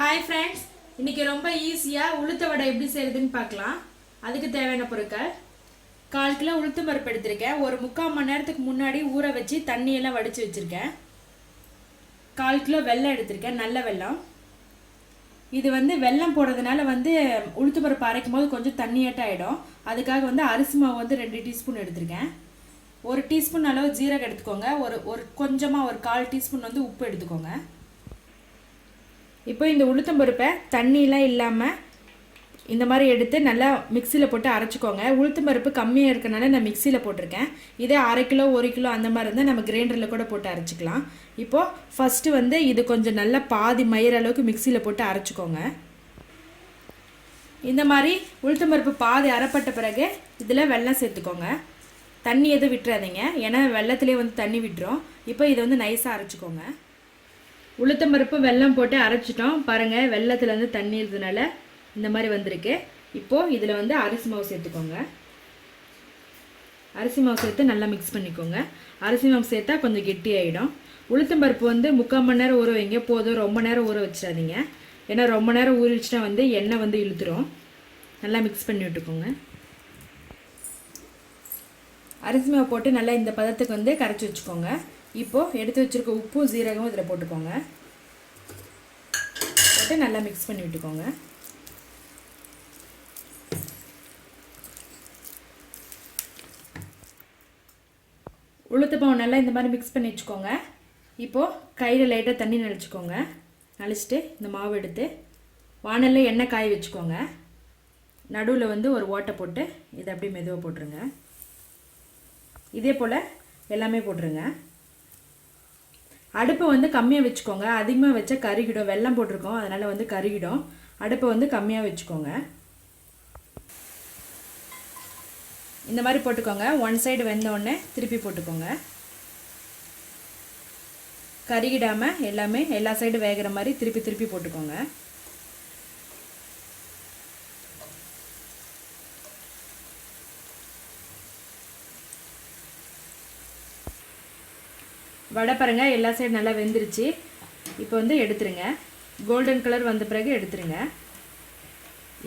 Hi friends இன்றைக்கி ரொம்ப ஈஸியாக உளுத்த வடை எப்படி செய்யறதுன்னு பார்க்கலாம். அதுக்கு தேவையான பொருட்கள். கால் கிலோ உளுத்து பருப்பு எடுத்திருக்கேன். ஒரு முக்கால் மணி நேரத்துக்கு முன்னாடி ஊற வச்சு தண்ணியெல்லாம் வடித்து வச்சுருக்கேன். கால் கிலோ வெல்லம் எடுத்திருக்கேன். நல்ல வெல்லம். இது வந்து வெல்லம் போடுறதுனால வந்து உளுத்து பருப்பு அரைக்கும் போது கொஞ்சம் தண்ணியாட்டம் ஆகிடும் அதுக்காக வந்து அரிசி மாவு வந்து ரெண்டு டீஸ்பூன் எடுத்திருக்கேன். ஒரு டீஸ்பூன் அளவு ஜீரகம் எடுத்துக்கோங்க. ஒரு ஒரு கொஞ்சமாக ஒரு கால் டீஸ்பூன் வந்து உப்பு எடுத்துக்கோங்க. இப்போ இந்த உளுத்தம்பருப்பை தண்ணியெலாம் இல்லாமல் இந்த மாதிரி எடுத்து நல்லா மிக்சியில் போட்டு அரைச்சிக்கோங்க. உளுத்தம்பருப்பு கம்மியாக இருக்கனால நான் மிக்சியில் போட்டிருக்கேன். இதே அரை கிலோ ஒரு கிலோ அந்த மாதிரி இருந்தால் நம்ம கிரைண்டரில் கூட போட்டு அரைச்சிக்கலாம். இப்போது ஃபஸ்ட்டு வந்து இது கொஞ்சம் நல்லா பாதி மயிற அளவுக்கு மிக்சியில் போட்டு அரைச்சிக்கோங்க. இந்த மாதிரி உளுத்தம்பருப்பு பாதி அரைப்பட்ட பிறகு இதில் வெல்லம் சேர்த்துக்கோங்க. தண்ணி எதுவும் விட்டுறாதீங்க. ஏன்னா வெள்ளத்துலேயே வந்து தண்ணி விட்டுரும். இப்போ இதை வந்து நைஸாக அரைச்சிக்கோங்க. உளுத்தம்பருப்பு வெல்லம் போட்டு அரைச்சிட்டோம். பாருங்கள் வெள்ளத்துலேருந்து வந்து தண்ணி இருந்ததுனால இந்த மாதிரி வந்திருக்கு. இப்போது இதில் வந்து அரிசி மாவு சேர்த்துக்கோங்க. அரிசி மாவு சேர்த்து நல்லா மிக்ஸ் பண்ணிக்கோங்க. அரிசி மாவு சேர்த்தா கொஞ்சம் கெட்டி ஆகிடும் உளுத்தம்பருப்பு வந்து முக்கால் மணி நேரம் ஊற வைங்க. போதும் ரொம்ப நேரம் ஊற வச்சிடாதீங்க. ஏன்னா ரொம்ப நேரம் ஊறிச்சுன்னா வந்து எண்ணெய் வந்து இழுத்துரும். நல்லா மிக்ஸ் பண்ணி விட்டுக்கோங்க. அரிசி மாவு போட்டு நல்லா இந்த பதத்துக்கு வந்து கரைச்சி வச்சுக்கோங்க. இப்போது எடுத்து வச்சுருக்க உப்பும் ஜீரகமும் இதில் போட்டுக்கோங்க. போட்டு நல்லா மிக்ஸ் பண்ணி விட்டுக்கோங்க. உளுத்தப்பாவை நல்லா இந்த மாதிரி மிக்ஸ் பண்ணி வச்சுக்கோங்க. இப்போது கையில் லைட்டாக தண்ணி நனைச்சிக்கோங்க. நனைச்சிட்டு இந்த மாவு எடுத்து வானலில் எண்ணெய் காய வச்சுக்கோங்க. நடுவில் வந்து ஒரு ஓட்டை போட்டு இதை அப்படியே மெதுவாக போட்டுருங்க. இதே போல் எல்லாமே போட்டுருங்க. அடுப்பை வந்து கம்மியாக வச்சுக்கோங்க. அதிகமாக வச்சா கருகிடும். வெள்ளம் போட்டிருக்கோம். அதனால் வந்து கருகிடும். அடுப்பை வந்து கம்மியாக வச்சுக்கோங்க. இந்த மாதிரி போட்டுக்கோங்க. ஒன் சைடு வெந்தோடனே திருப்பி போட்டுக்கோங்க. கருகிடாமல் எல்லாமே எல்லா சைடு வேகிற மாதிரி திருப்பி திருப்பி போட்டுக்கோங்க. வடை பாருங்க எல்லா சைடு நல்லா வெந்துருச்சு. இப்போ வந்து எடுத்துருங்க. கோல்டன் கலர் வந்த பிறகு எடுத்துருங்க.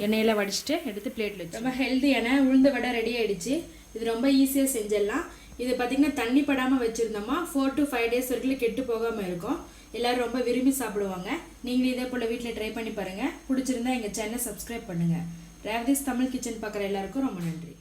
எண்ணெயெல்லாம் வடிச்சிட்டு எடுத்து பிளேட்டில் வச்சு ரொம்ப ஹெல்த்தியான உளுந்த வடை ரெடி ஆகிடுச்சு இது ரொம்ப ஈஸியாக செஞ்சிடலாம். இது பார்த்திங்கன்னா தண்ணி படாமல் வச்சுருந்தோமா ஃபோர் டு ஃபைவ் டேஸ் வரைக்கும் கெட்டு போகாமல் இருக்கும். எல்லோரும் ரொம்ப விரும்பி சாப்பிடுவாங்க. நீங்களும் இதே போல் வீட்டில் ட்ரை பண்ணி பாருங்கள் பிடிச்சிருந்தா எங்கள் சேனலை சப்ஸ்கிரைப் பண்ணுங்கள் ரேவதிஸ் தமிழ் கிச்சன் பார்க்குற எல்லாருக்கும் ரொம்ப நன்றி.